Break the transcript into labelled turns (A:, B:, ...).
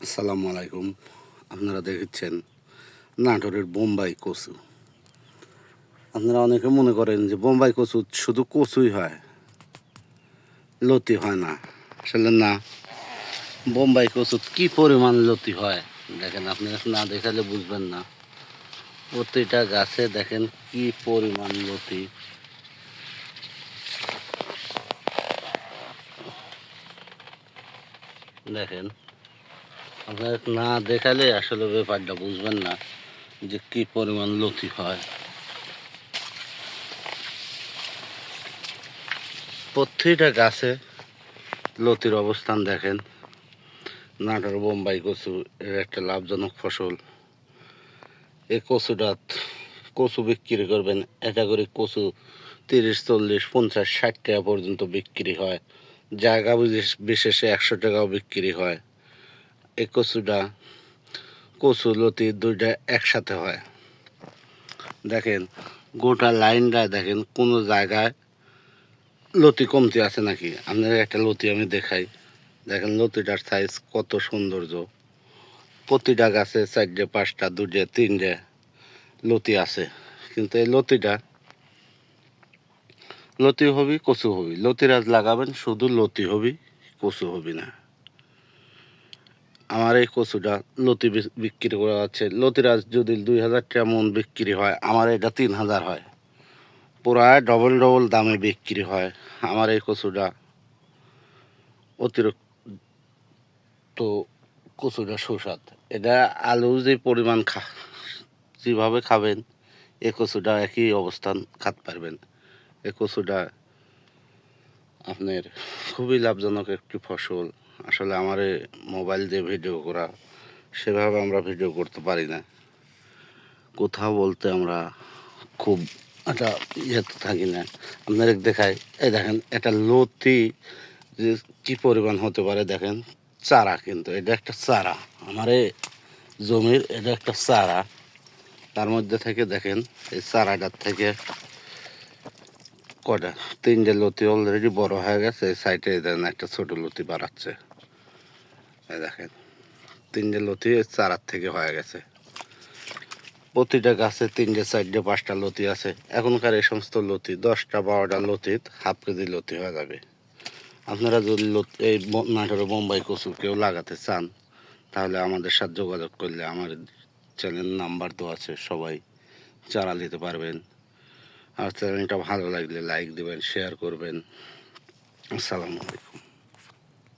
A: আসসালামু আলাইকুম। আপনারা দেখেছেন নাটোরের বোম্বাই কচু। আপনারা অনেকে মনে করেন যে বোম্বাই কচু শুধু কচুই হয়, লতি হয় না। আসলে না, বোম্বাই কচু কি পরিমাণ লতি হয়, দেখেন আপনারা না দেখালে বুঝবেন না। প্রতিটা গাছে দেখেন কি পরিমাণ লতি। দেখেন আপনার না দেখালে আসলে ব্যাপারটা বুঝবেন না যে কি পরিমাণ লতি হয়। প্রত্যেকটা গাছে লতির অবস্থান দেখেন। নাটোর বোম্বাই কচু এর একটা লাভজনক ফসল। এই কচুটা কচু বিক্রি করবেন এটা করে কচু তিরিশ, চল্লিশ, পঞ্চাশ, ষাট টাকা পর্যন্ত বিক্রি হয়। জায়গা বিশেষে একশো টাকাও বিক্রি হয়। এই কচুটা কচু, লতি দুইটা একসাথে হয়। দেখেন, গোটা লাইনটা দেখেন কোনো জায়গায় লতি কমতি আছে নাকি? আপনার একটা লতি আমি দেখাই। দেখেন, লতিটার সাইজ কত সৌন্দর্য। প্রতিটা গাছে চারটে, পাঁচটা দুটে তিনটে লতি আছে। কিন্তু এই লতিটা, লতি হবি, কচু হবি। লতিরাজ লাগাবেন, শুধু লতি হবি, কচু হবি না। আমার এই কচুটা লতি বিক্রি করা হচ্ছে। লতিরাজ যদি দুই হাজার টাকা মন বিক্রি হয়, আমার এটা তিন হাজার হয়। প্রায় ডবল ডবল দামে বিক্রি হয় আমার এই কচুটা। অতিরিক্ত কচুটা সুস্বাদ। এটা আলু যে পরিমাণ খা, যেভাবে খাবেন, এ কচুটা একই অবস্থান খাতে পারবেন। এ কচুটা আপনার খুবই লাভজনক একটি ফসল। আসলে আমার মোবাইল দিয়ে ভিডিও করা, সেভাবে আমরা ভিডিও করতে পারি না। কোথাও বলতে আমরা খুব একটা ইয়েতে থাকি না। আপনার দেখায়, এই দেখেন এটা লতি যে কী পরিমাণ হতে পারে দেখেন, চারা কিন্তু, এটা একটা চারা। আমার জমির এটা একটা চারা। তার মধ্যে থেকে দেখেন, এই চারাটার থেকে কটা তিনটে লতি অলরেডি বড় হয়ে গেছে, এই সাইডে দেন একটা ছোট লতি বাড়াচ্ছে। দেখেন, তিনটে লতি চারার থেকে হয়ে গেছে। প্রতিটা গাছে তিনটে, চারটে, পাঁচটা লতি আছে। এখনকার এই সমস্ত লতি, দশটা, বারোটা লতিত হাফ কেজি লতি হয়ে যাবে। আপনারা যদি এই নাটোরে বোম্বাই কচু কেউ লাগাতে চান, তাহলে আমাদের সাথে যোগাযোগ করলে আমার চ্যানেল নাম্বার তো আছে, সবাই চারা দিতে পারবেন। আর চ্যানেলটা ভালো লাগলে লাইক দেবেন, শেয়ার করবেন। আসসালামু আলাইকুম।